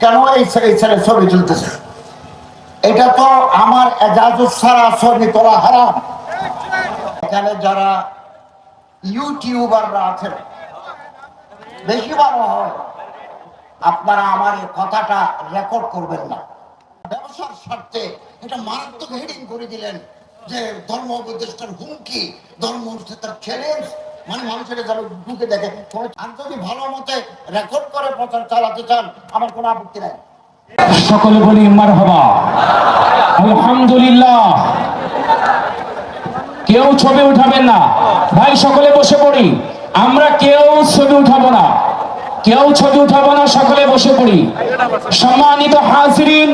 কেন এই ছেলে ছবি তুলতেছে? এটা তো আমার এজাজত ছাড়া ছবি তোলা হারাম। এখানে যারা ইউটিউবাররা আছেন, বেশি ভালো হয়। আপনারা আমার এই কথাটা রেকর্ড করবেন না। ব্যবসার স্বার্থে এটা মারাত্মক হেডিং করে দিলেন যে ধর্ম উপদেষ্টার হুমকি, ধর্ম চ্যালেঞ্জ মানে মানুষের যেন ঢুকে দেখে। আর যদি ভালো মতে রেকর্ড করে, প্রচার চালাতে চান, আমার কোনো আপত্তি নাই। সকলে বলি মার হবা আলহামদুলিল্লাহ। কেউ ছবি উঠাবেন না। ভাই, সকলে বসে পড়ি। আমরা কেউ ছবি উঠাবো না। কেউ ছবি উঠাবো না, সকলে বসে পড়ি। সম্মানিত হাজিরিন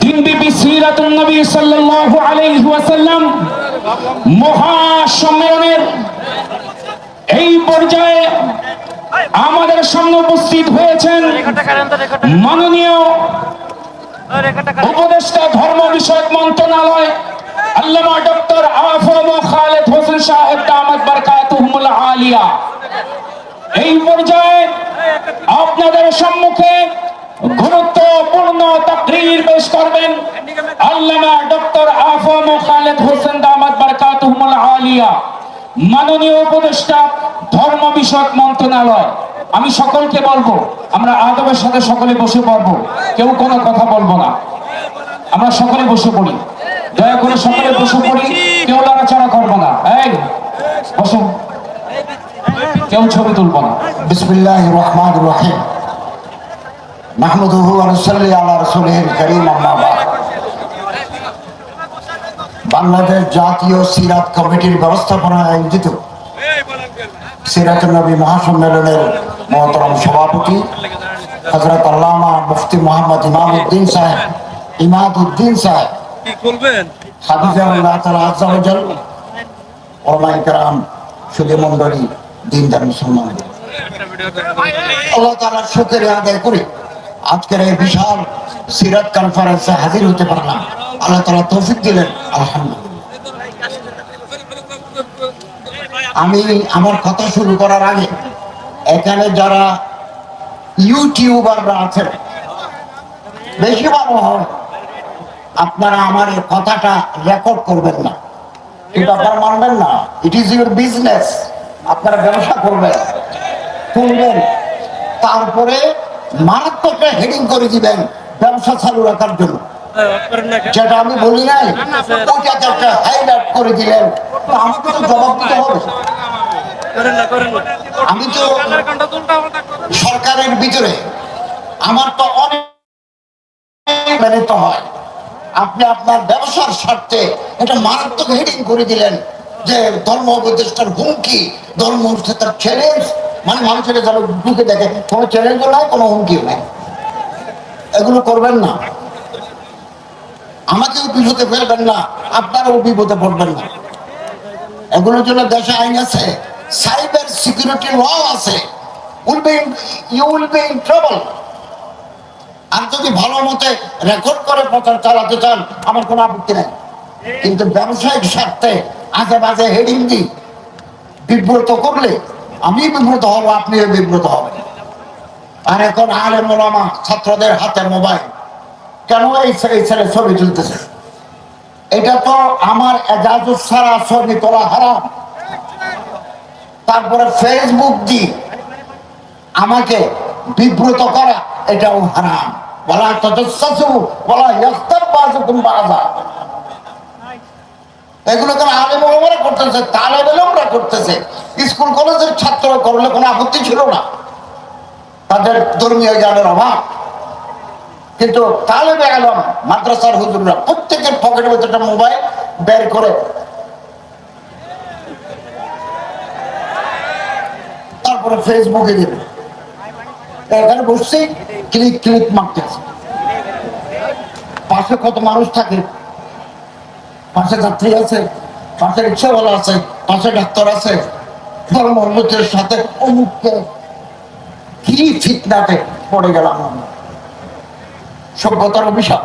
দিন বিবি সিরাতুন নবী সাল্লাল্লাহু আলাইহি ওয়াসাল্লাম মহা সম্মেলনের এই পর্যায়ে আমাদের সামনে উপস্থিত হয়েছেন মাননীয় উপদেষ্টা ধর্ম বিষয়ক মন্ত্রণালয় আল্লামা ডক্টর আফম খালেদ হোসেন সাহেব দামাত বারকাতুহুমুল আলিয়া। এই পর্যায়ে আপনাদের সম্মুখে গুরুত্বপূর্ণ তাকরীর পেশ করবেন আল্লামা ডক্টর আফম খালেদ হোসেন দামাত বারকাতুহুমুল আলিয়া। মাননীয় উপদেষ্টা ধর্ম বিষয়ক মন্ত্রণালয়। আমি সকলকে বলব, আমরা আদবের সাথে সকলে বসে পড়ব, কেউ কোনো কথা বলব না। আমরা সকলে বসে পড়ি। দয়া করে সকলে বসে পড়ি, কেউ লড়াচড়া করব না। এই বসুন কেউ ছবি তুলবো না। বিসমিল্লাহ রহমান রহিম। মাহমুদুহু আনুসাল্লি আল্লাহ রসুলের করিম। বাংলাদেশ জাতীয় সিরাত কমিটির ব্যবস্থাপনায় আয়োজিত সিরাত নবী মহাসম্মেলনের মহতরম সভাপতি হজরত আল্লামা মুফতি মোহাম্মদ ইমাম উদ্দিন সাহেব ইমাদ উদ্দিন সাহেব হাফিজাউল্লাহ দিনদার মুসলমান। আল্লাহ তাআলার শুকরিয়া আদায় করি। আজকের এই বিশাল সিরাত কনফারেন্সে হাজির হতে পারলাম। আল্লাহ তাআলা তৌফিক দিলেন, আলহামদুলিল্লাহ। আমি আমার কথা শুরু করার আগে, এখানে যারা ইউটিউবাররা আছেন, বেশি ভালো হয়, আপনারা আমার এই কথাটা রেকর্ড করবেন না। এটা আপনারা মানবেন না ইট ইজ ইউর বিজনেস আপনারা ব্যবসা করবেন, তুলবেন। তারপরে মারাত্মক হেডিং করে দিবেন ব্যবসা চালু রাখার জন্য। যেটা আমি বলি নাই হাইলাইট করে দিলেন। আমাকে তো জবাব দিতে হবে। আমি তো সরকারের ভিতরে, আমার তো অনেক হয়। আপনি আপনার ব্যবসার স্বার্থে এটা মারাত্মক হেডিং করে দিলেন যে ধর্ম উপদেষ্টার হুমকি, ধর্ম তার চ্যালেঞ্জ মানে মানুষের যেন ঢুকে দেখে, কোনো চ্যালেঞ্জও নাই, কোনো হুমকিও নাই। এগুলো করবেন না। আমাকেও বিপদে ফেলবেন না, আপনারাও বিপদে পড়বেন না। এগুলোর জন্য দেশে আইন আছে সাইবার সিকিউরিটি ল আছে। আর যদি ভালো মতে রেকর্ড করে প্রচার চালাতে চান, আমার কোনো আপত্তি নাই। কিন্তু ব্যবসায়িক স্বার্থে আজে বাজে হেডিং দি বিব্রত করলে আমি বিব্রত হব, আপনিও বিব্রত হবেন। আর এখন আলে মোলামা ছাত্রদের হাতে মোবাইল। কেন এই ছেলে ছবি তুলতেছে? এটা তো আমার এজাজত ছাড়া ছবি তোলা হারাম। তারপরে ফেসবুক দি আমাকে বিব্রত করা, এটাও হারাম। বলা তজস্সাসু বলা বাজা এগুলো তো আলেম করতেছে তালেব করতেছে। স্কুল, কলেজের ছাত্র করলে কোনো আপত্তি ছিল না। তাদের ধর্মীয় জ্ঞানের অভাব। কিন্তু তালেবে আলম, মাদ্রাসার হুজুররা প্রত্যেকের পকেটের মধ্যে একটা মোবাইল বের করে। তারপরে ফেসবুকে দেবে এখানে বসছি, ক্লিক ক্লিক মারতেছে পাশে কত মানুষ থাকে পাশে যাত্রী আছে, পাশে রিক্সাওয়ালা আছে, পাশে ডাক্তার আছে। ধর্মের সাথে অমুককে কি ফিতনাতে পড়ে গেলাম আমরা। সভ্যতার অভিশাপ।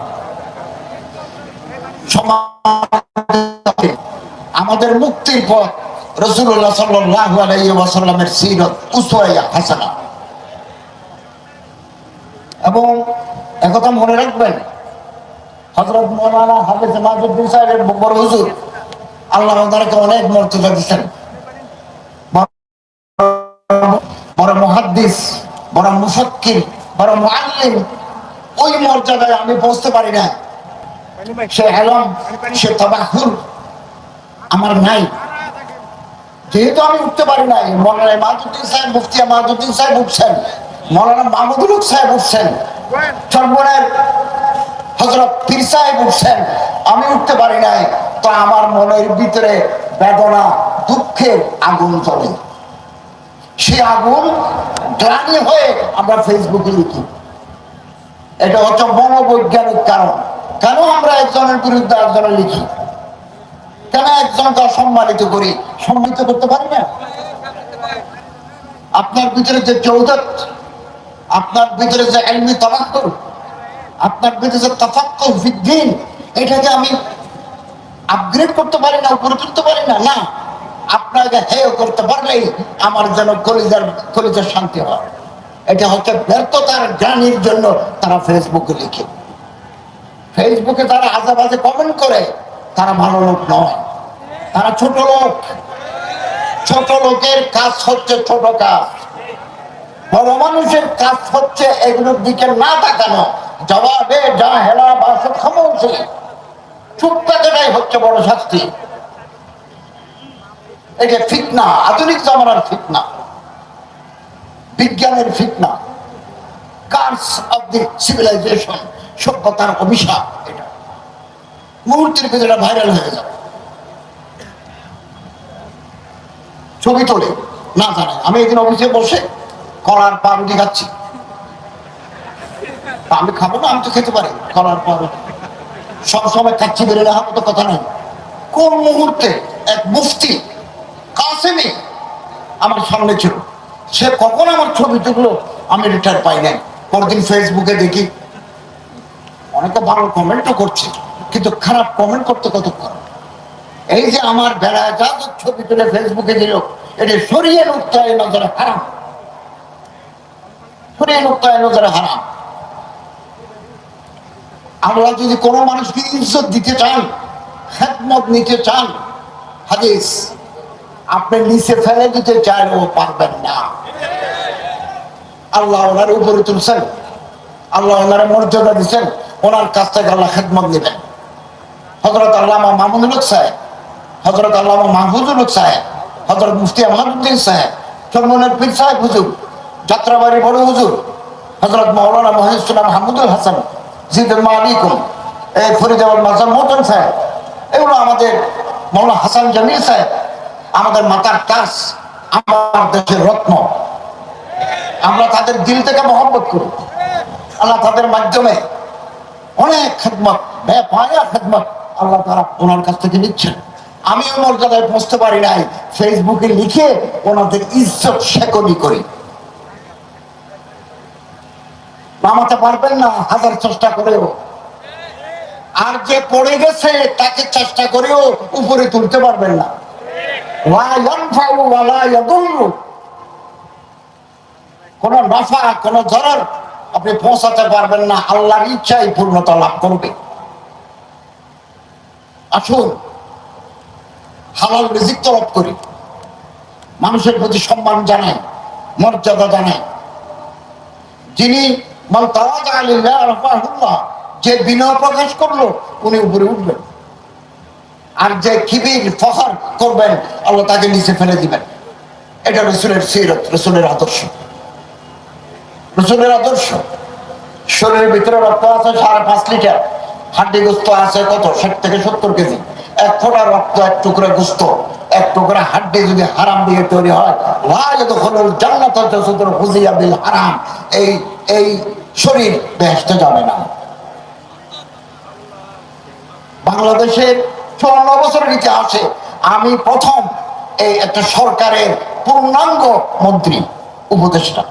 আমাদের মুক্তির পথ রসুল্লাহ সাল্লাহ আলাইসাল্লামের সিরত উসওয়াইয়া হাসানা। এবং একথা মনে রাখবেন হজরত মৌলানা হাফিজ মাহুদ্দিন সাহেবের বড় হুজুর আল্লাহ ওনাকে অনেক মর্যাদা দিচ্ছেন। বড় মহাদ্দিস, বড় বড় মুআল্লিম, ওই মর্যাদায় আমি পৌঁছতে পারি না সে এলম সে তবাহুর আমার নাই। যেহেতু আমি উঠতে পারি নাই, মৌলানা মাহমুদ্দিন সাহেব মুফতিয়া মাহমুদ্দিন সাহেব উঠছেন, মৌলানা মাহমুদুল সাহেব উঠছেন। হজরত পীর সাহেব উঠছেন, আমি উঠতে পারি নাই, তো আমার মনের ভিতরে বেদনা, দুঃখের আগুন চলে সে আগুন গ্লানি হয়ে আমরা ফেসবুকে লিখি। এটা হচ্ছে মনোবৈজ্ঞানিক কারণ। কেন আমরা একজনের বিরুদ্ধে একজনের লিখি? কেন একজনকে অসম্মানিত করি? সম্মানিত করতে পারি না? আপনার ভিতরে যে চৌদত আপনার ভিতরে যে এলমি তবাক্কর আপনার যে তাফাক্কুর ফিদ্দিন এটাকে আমি আপগ্রেড করতে পারি না উপরে তুলতে পারি না না। আপনাকে হেয় করতে পারলেই আমার যেন কলিজার কলিজার শান্তি হয়। এটা হচ্ছে ব্যর্থতার জ্ঞানীর জন্য তারা ফেসবুকে লিখে। ফেসবুকে তারা আজে বাজে কমেন্ট করে, তারা ভালো লোক নয়। তারা ছোট লোক। ছোট লোকের কাজ হচ্ছে ছোট কাজ। বড় মানুষের কাজ হচ্ছে এগুলোর দিকে না তাকানো। জবাবে যা হেলা বাসে খামোছে চুপ থাকাটাই হচ্ছে বড় শাস্তি। এটা ফিতনা, আধুনিক জামানার ফিতনা, বিজ্ঞানের ফিতনা কার্স অফ দি সিভিলাইজেশন সভ্যতার অভিশাপ এটা। মুহূর্তের ভিতরে ভাইরাল হয়ে যাবে। ছবি তোলে, না জানে। আমি একদিন অফিসে বসে কলার পাউরুটি খাচ্ছি। তা আমি খাব না, আমি তো খেতে পারি। কলার পাউরুটি সব সময় খাচ্ছি বেড়ে রাখা তো কথা নাই। কোন মুহূর্তে এক মুফতি কাসেমি আমার সামনে ছিল, সে কখন আমার ছবি তুললো আমি রিটার পাই নাই। পরদিন ফেসবুকে দেখি, অনেকে ভালো কমেন্টও করছে, কিন্তু খারাপ কমেন্ট করতে কতক্ষণ? এই যে আমার বেড়া যা ছবি তুলে ফেসবুকে দিল, এটা সরিয়ে নুক্তায় নজরে হারাম। সরিয়ে নুক্তায় নজরে হারাম। আমরা যদি কোনো মানুষকে ইজ্জত দিতে চান খেদমত নিতে চান হাদিস, আপনি নিচে ফেলে দিতে চাইলেও পারবেন না। আল্লাহ ওনার উপরে তুলছেন, আল্লাহ ওনার মর্যাদা দিচ্ছেন, ওনার কাছ থেকে আল্লাহ খেদমত নেবেন। হজরত আল্লামা মামুনুল হক সাহেব হজরত আল্লামা মাহফুজুল সাহেব হজরত মুফতি আহমদুদ্দিন সাহেব, চরমনের পীর সাহেব হুজুর, যাত্রাবাড়ি বড় হুজুর হজরত মৌলানা মহিউসুল্লাহ মাহমুদুল হাসান জিদুল মালিকুম এই ফরিদাবাদ মাজার মোটন সাহেব, এগুলো আমাদের মৌলানা হাসান জামিল সাহেব, আমাদের মাতার কাজ, আমার দেশের রত্ন। আমরা তাদের দিল থেকে মহব্বত করি। আল্লাহ তাদের মাধ্যমে অনেক খেদমত বেপায়া খেদমত আল্লাহ তারা ওনার কাছ থেকে নিচ্ছেন। আমিও মর্যাদায় পৌঁছতে পারি নাই। ফেসবুকে লিখে ওনাদের ইজ্জত শেকনি করি। নামাতে পারবেন না, হাজার চেষ্টা করেও। আর যে পড়ে গেছে, তাকে চেষ্টা করেও উপরে তুলতে পারবেন না। কোন নফা, কোন ধরার আপনি পৌঁছাতে পারবেন না, আল্লাহর ইচ্ছাই পূর্ণতা লাভ করবে। আসুন, হালাল রিজিক তলব করি। মানুষের প্রতি সম্মান জানাই, মর্যাদা জানাই। যিনি মান রাফাহুল্লাহ, যে বিনয় প্রকাশ করল উনি উপরে উঠবেন। আর যে কিবির ফখর করবেন আল্লাহ তাকে নিচে ফেলে দিবেন। এটা রসুলের সিরত রসুলের আদর্শ। রসুলের আদর্শ শরীরের ভিতরে রক্ত আছে সাড়ে পাঁচ লিটার হাড্ডি গোস্ত আছে কত? ষাট থেকে সত্তর কেজি। এক ফোঁটা রক্ত এক টুকরা গোস্ত এক টুকরা হাড্ডি যদি হারাম দিয়ে তৈরি হয় লাল দখলের জান্নাত যতদূর হুজিয়া বিল হারাম। এই এই শরীর বেহেশতে যাবে না। বাংলাদেশের চুয়ান্ন বছরের ইতিহাসে আমি প্রথম এই একটা সরকারের পূর্ণাঙ্গ মন্ত্রী, উপদেষ্টা,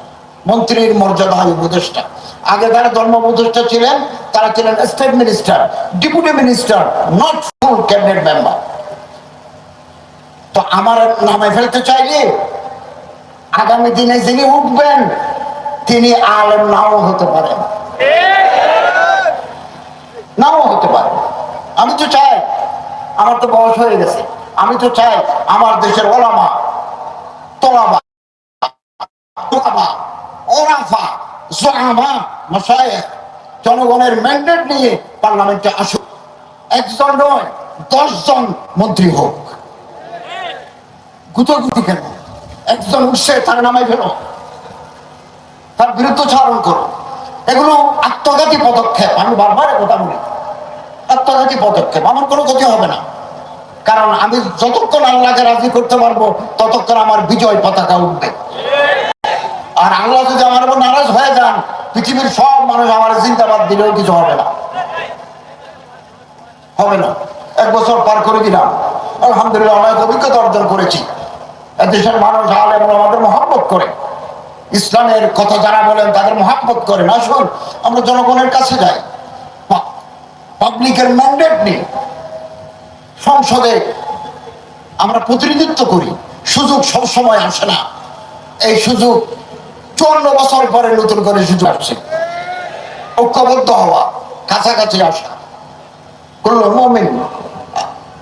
মন্ত্রীর মর্যাদায় উপদেষ্টা। আগে যারা ধর্ম উপদেষ্টা ছিলেন, তারা ছিলেন state minister, deputy minister, not full cabinet member. তো আমার নামে ফেলতে চাইলে আগামী দিনে যিনি উঠবেন তিনি আলেম নাও হতে পারেন নাও হতে পারে। আমি তো চাই, আমার তো বয়স হয়ে গেছে। আমি তো চাই আমার দেশের ওলামা জনগণের ম্যান্ডেট নিয়ে পার্লামেন্টে আসুক। একজন নয়, দশজন মন্ত্রী হোক। গুতগুতি কেন? একজন উঠছে, তার নামাই ফেলো। তার বিরুদ্ধে চারণ করো। এগুলো আত্মঘাতী পদক্ষেপ, আমি বারবার কথা বলি। আত্মঘাতী পদক্ষেপ, আমার কোনো ক্ষতি হবে না। কারণ আমি যতক্ষণ আল্লাহকে রাজি করতে পারব, ততক্ষণ আমার বিজয় পতাকা উঠবে। আর আল্লাহ যদি আমার উপর নারাজ হয়ে যান, পৃথিবীর সব মানুষ আমার জিন্দাবাদ দিলেও কিছু হবে না। হবে না। এক বছর পার করে দিলাম। আলহামদুলিল্লাহ, অনেক অভিজ্ঞতা অর্জন করেছি। দেশের মানুষ, আলেম, আমাদের মহাব্বত করে। ইসলামের কথা যারা বলেন, তাদের মহাব্বত করেন আসুন আমরা জনগণের কাছে যাই। পাবলিকের ম্যান্ডেট নিই। সংসদে আমরা প্রতিনিধিত্ব করি। সুযোগ সব সময় আসে না। এই সুযোগ চুয়ান্ন বছর পরে নতুন করে সুযোগ আসছে। ঐক্যবদ্ধ হওয়া, কাছাকাছি আসা। করল মমিন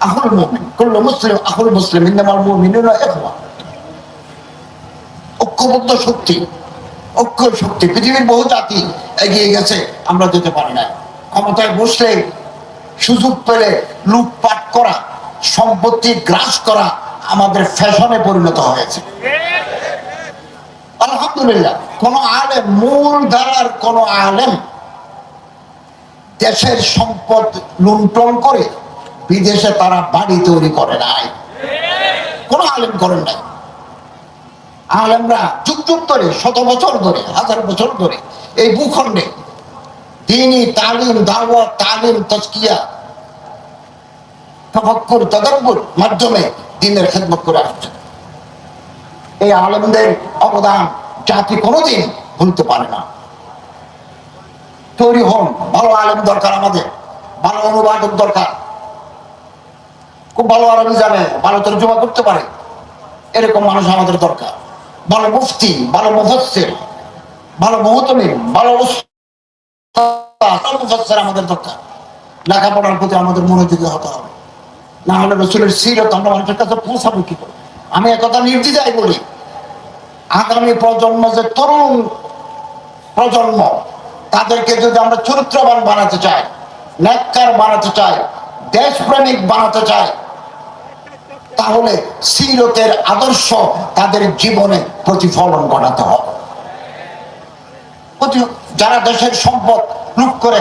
আহুল মমিন করল মুসলিম, আহুল মুসলিম ইন্দামাল মুমিনুরা ইখওয়া। ঐক্যবদ্ধ শক্তি, ঐক্য শক্তি। পৃথিবীর বহু জাতি এগিয়ে গেছে, আমরা যেতে পারি না ক্ষমতায় বসলে সুযোগ পেলে লুটপাট করা, সম্পত্তি গ্রাস করা আমাদের ফ্যাশনে পরিণত হয়েছে। আলহামদুলিল্লাহ, কোন আলেম, মূল ধারার কোন আলেম দেশের সম্পদ লুণ্ঠন করে বিদেশে তারা বাড়ি তৈরি করে নাই। কোন আলেম করেন নাই। আলেমরা যুগ যুগ ধরে, শত বছর ধরে, হাজার বছর ধরে এই ভূখণ্ডে দিনই তালিম, দাওয়াত, তালিম তস্কিয়া তফক্কুর তদব্বুর মাধ্যমে দিনের খেদমত করে আসছে। এই আলেমদের অবদান জাতি কোনোদিন ভুলতে পারে না। তৈরি হন, ভালো আলেম দরকার আমাদের, ভালো অনুবাদক দরকার। খুব ভালো আরবি জানে, ভালো তর্জমা করতে পারে। এরকম মানুষ আমাদের দরকার। ভালো মুফতি, ভালো মুফসির ভালো মহতমিম, ভালো মুফাসসির আমাদের দরকার। লেখাপড়ার প্রতি আমাদের মনোযোগী হতে হবে। না হলে রসুলের সিরত আমরা মানুষের কাছে পৌঁছাবো কি করে? আমি একথা নির্দ্বিধায় বলি। আগামী প্রজন্ম যে তরুণ প্রজন্ম, তাদেরকে যদি আমরা চরিত্রবান বানাতে চাই ন্যাক্কার বানাতে চাই, দেশপ্রেমিক বানাতে চাই তাহলে সিরতের আদর্শ তাদের জীবনে প্রতিফলন ঘটাতে হবে। যারা দেশের সম্পদ লুট করে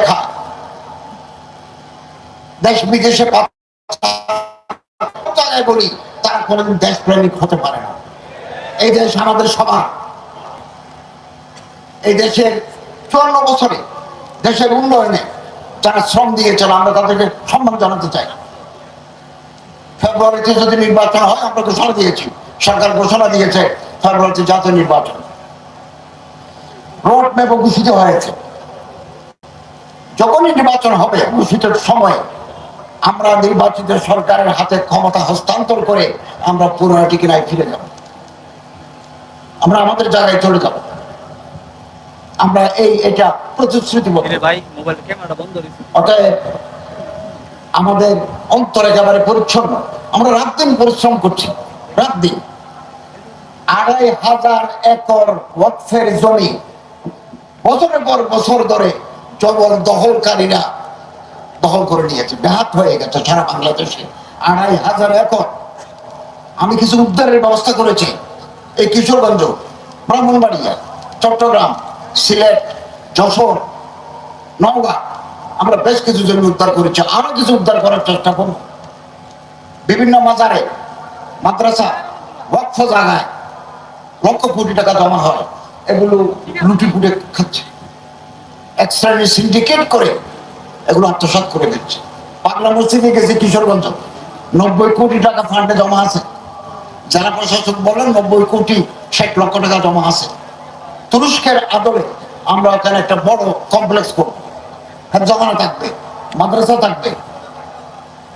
দেশ বিদেশে জায়গায় বলি তারা কোনোদিন দেশপ্রেমিক হতে পারে না। এই দেশ আমাদের সবার। এই দেশের চুয়ান্ন বছরে দেশের উন্নয়নে যারা শ্রম দিয়েছেন, আমরা তাদেরকে সম্মান জানাতে চাই ফেব্রুয়ারিতে যদি নির্বাচন হয় আমরা ঘোষণা দিয়েছি। সরকার ঘোষণা দিয়েছে ফেব্রুয়ারিতে জাতীয় নির্বাচন। রোড ম্যাপও ঘোষিত হয়েছে। যখনই নির্বাচন হবে ঘোষিত সময়ে আমরা নির্বাচিত সরকারের হাতে ক্ষমতা হস্তান্তর করে আমরা পুনরায় টিকিনায় ফিরে যাব। আমরা আমাদের জায়গায় চলে যাব। আমরা এই এটা রয়েছে অতএব আমাদের অন্তর একেবারে পরিচ্ছন্ন, আমরা রাত দিন পরিশ্রম করছি, রাত দিন। আড়াই হাজার একর ওয়াকফের জমি, বছরের পর বছর ধরে জবর দখলকারীরা দখল করে নিয়েছে, ব্যাহাত হয়ে গেছে সারা বাংলাদেশে। আড়াই হাজার একর। আমি কিছু উদ্ধারের ব্যবস্থা করেছি। এই কিশোরগঞ্জ, ব্রাহ্মণবাড়িয়া, চট্টগ্রাম, সিলেট, যশোর, নওগাঁ। আমরা বেশ কিছু জমি উদ্ধার করেছি, আরও কিছু উদ্ধার করার চেষ্টা করব। বিভিন্ন মাজারে, মাদ্রাসা, ওয়াকফ জায়গায় লক্ষ কোটি টাকা জমা হয়, এগুলো লুটি ফুটে খাচ্ছে। এক শ্রেণির সিন্ডিকেট করে এগুলো আত্মসাৎ করে দিচ্ছে। পাগলা মসজিদে গেছে কিশোরগঞ্জ, নব্বই কোটি টাকা ফান্ডে জমা আছে। যারা প্রশাসক বলেন নব্বই কোটি ষাট লক্ষ টাকা জমা আছে। তুরস্কের আদলে আমরা ওখানে একটা বড় কমপ্লেক্স করব। জমানো থাকবে মাদ্রাসা থাকবে,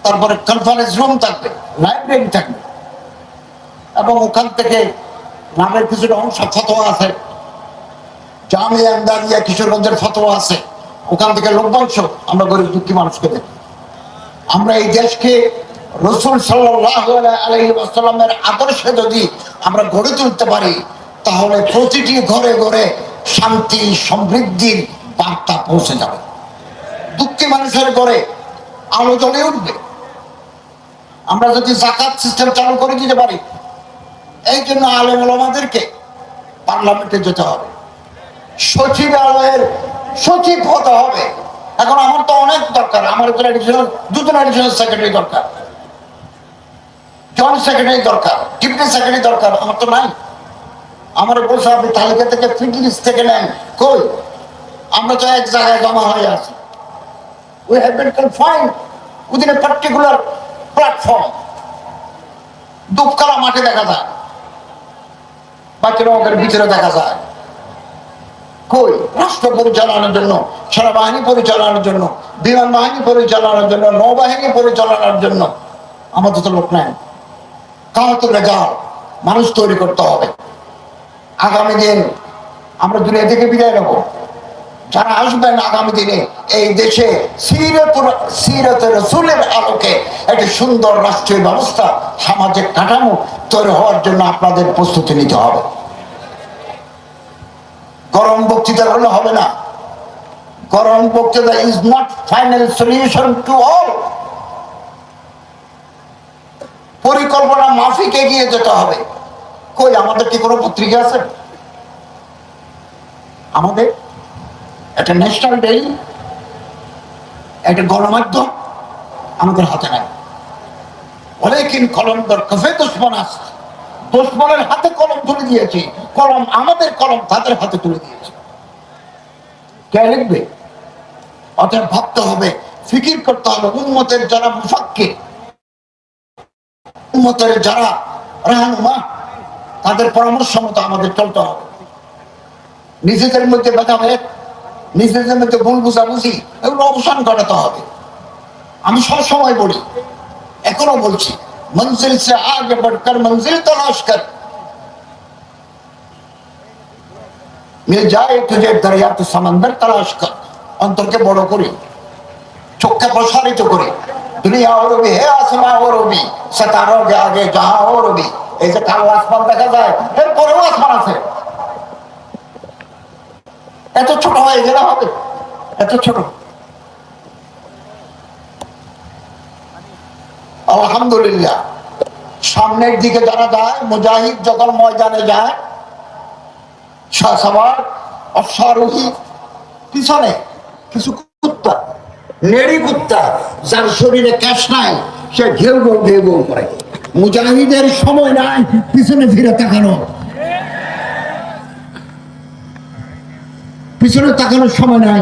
তারপরে কনফারেন্স রুম থাকবে লাইব্রেরি থাকবে। এবং ওখান থেকে নামের কিছুটা অংশ ফতোয়া আছে। কিশোরগঞ্জের ফতোয়া আছে। ওখান থেকে লভ্যাংশ আমরা গরিব দুঃখী মানুষকে দেব। আমরা এই দেশকে রসুল সাল্লাহ আলহিমের আদর্শে যদি আমরা গড়ে তুলতে পারি, তাহলে প্রতিটি ঘরে ঘরে শান্তি, সমৃদ্ধির বার্তা পৌঁছে যাবে। দুঃখী মানুষের ঘরে আলো জ্বলে উঠবে। আমরা যদি জাকাত সিস্টেম চালু করে দিতে পারি, এই জন্য আলেম ওলামাদেরকে পার্লামেন্টে যেতে হবে। সচিবালয়ের সচিব হতে হবে। এখন আমার তো অনেক দরকার, আমার একজন অ্যাডিশনাল দুজন অ্যাডিশনাল সেক্রেটারি দরকার। জয়েন্ট সেক্রেটারি দরকার ডিপুটি সেক্রেটারি দরকার, আমার তো নাই। আমার বলছে, আপনি তালিকা থেকে ফিট থেকে নেন। কই? আমরা তো এক জায়গায় জমা হয়ে আছি। We have been confined within a particular platform দুপকালা মাঠে দেখা যায়। ওদের ভিতরে দেখা যায়। কই? রাষ্ট্র পরিচালনার জন্য, সেনাবাহিনী পরিচালনার জন্য, বিমান বাহিনী পরিচালনার জন্য, নৌবাহিনী পরিচালনার জন্য আমাদের তো লোক নাই। কাহাতে রেজাল মানুষ তৈরি করতে হবে। আগামী দিন আমরা দুনিয়া থেকে বিদায় নেব। যারা আসবেন আগামী দিনে, এই দেশে সিরতুর আলোকে একটি সুন্দর রাষ্ট্রীয় ব্যবস্থা, সামাজিক কাঠামো তৈরি হওয়ার জন্য আপনাদের প্রস্তুতি নিতে হবে। গরম বক্তৃতা হলে হবে না। গরম বক্তৃতা is not final solution to all পরিকল্পনা মাফিক এগিয়ে যেতে হবে। কই, আমাদের কি কোনো পত্রিকা আছে? আমাদের একটা ন্যাশনাল ডেইলি একটা গণমাধ্যম আমাদের হাতে নাই। কলম দর কফে দুশ্মন আছে। দুশ্মনের হাতে কলম তুলে দিয়েছি। কলম আমাদের কলম, তাদের হাতে তুলে দিয়েছে। কে লিখবে? ভাবতে হবে, ফিকির করতে হবে উন্মতের যারা মুফাক্কে উন্মতের যারা রাহানুমা, তাদের পরামর্শ মতো আমাদের চলতে হবে। নিজেদের মধ্যে ভেদাভেদ নিজেদের মধ্যে ভুল বুঝাবুঝি, এগুলো অবসান ঘটাতে হবে। আমি সবসময় বলি, এখনও বলছি, মঞ্জিল সে আগে মঞ্জিল তলাশ কর। মিল যায় দরিয়া তো সমন্দর তলাশ কর। অন্তরকে বড় করে, চোখকে প্রসারিত করে। দুনিয়া হে আসমা আগে যাহা ওর এই যে কালো আসমান দেখা যায় এরপরেও আসমান আছে। এত ছোট হয়ে গেলে হবে। এত ছোট। আলহামদুলিল্লাহ। সামনের দিকে যারা যায়, মুজাহিদ যখন ময়দানে যায় সবার অশ্বারোহী। পিছনে কিছু কুত্তা, নেড়ি কুত্তা, যার শরীরে ক্যাশ নাই, সে ঘেউ ঘেউ ঘেউ করে। মুজাহিদের সময় নাই, পিছনে ফিরে তাকানো। পিছনে তাকানোর সময় নাই।